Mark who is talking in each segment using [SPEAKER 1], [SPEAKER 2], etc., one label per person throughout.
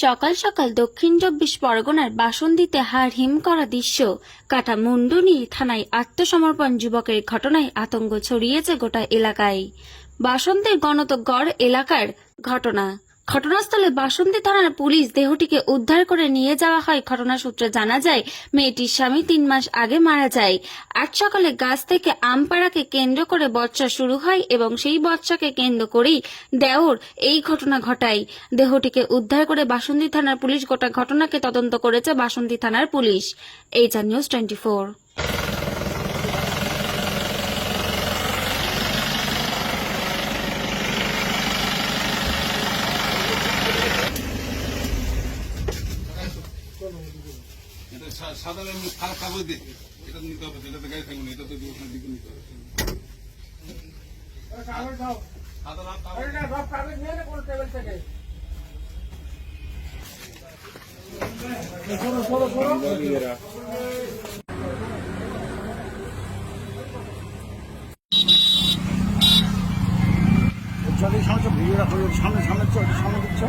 [SPEAKER 1] সকাল সকাল দক্ষিণ চব্বিশ পরগনার বাসন্তীতে হাড় হিম করা দৃশ্য। কাটা মুন্ডু নিয়ে থানায় আত্মসমর্পণ যুবকের ঘটনায় আতঙ্ক ছড়িয়েছে গোটা এলাকায়। বাসন্তের গণতগড় এলাকার ঘটনা। ঘটনাস্থলে বাসন্তী থানার পুলিশ দেহটিকে উদ্ধার করে নিয়ে যাওয়া হয়। ঘটনা সূত্রে জানা যায়, মেয়েটির স্বামী তিন মাস আগে মারা যায়। আজ সকালে গাছ থেকে আম পাড়াকে কেন্দ্র করে বর্ষা শুরু হয় এবং সেই বর্ষাকে কেন্দ্র করেই দেওর এই ঘটনা ঘটায়। দেহটিকে উদ্ধার করে বাসন্তী থানার পুলিশ গোটা ঘটনাকে তদন্ত করেছে বাসন্তী থানার পুলিশ। এই যা নিউজ টোয়েন্টি ফোর।
[SPEAKER 2] সাধারণ খারাপ কাগজ দিয়ে এটা নিতে হবে তো, এটা তো গাড়ি থাকবে না এটা তো ওখানে দিকে নিতে হবে। সাধারণ কাগজ
[SPEAKER 3] চলে সামনে সামনে সামনে চল সামনে দিচ্ছ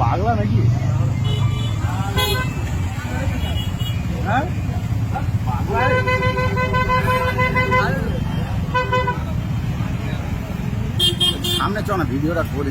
[SPEAKER 3] পাগলা নাকি সামনে চ না ভিডিওটা করে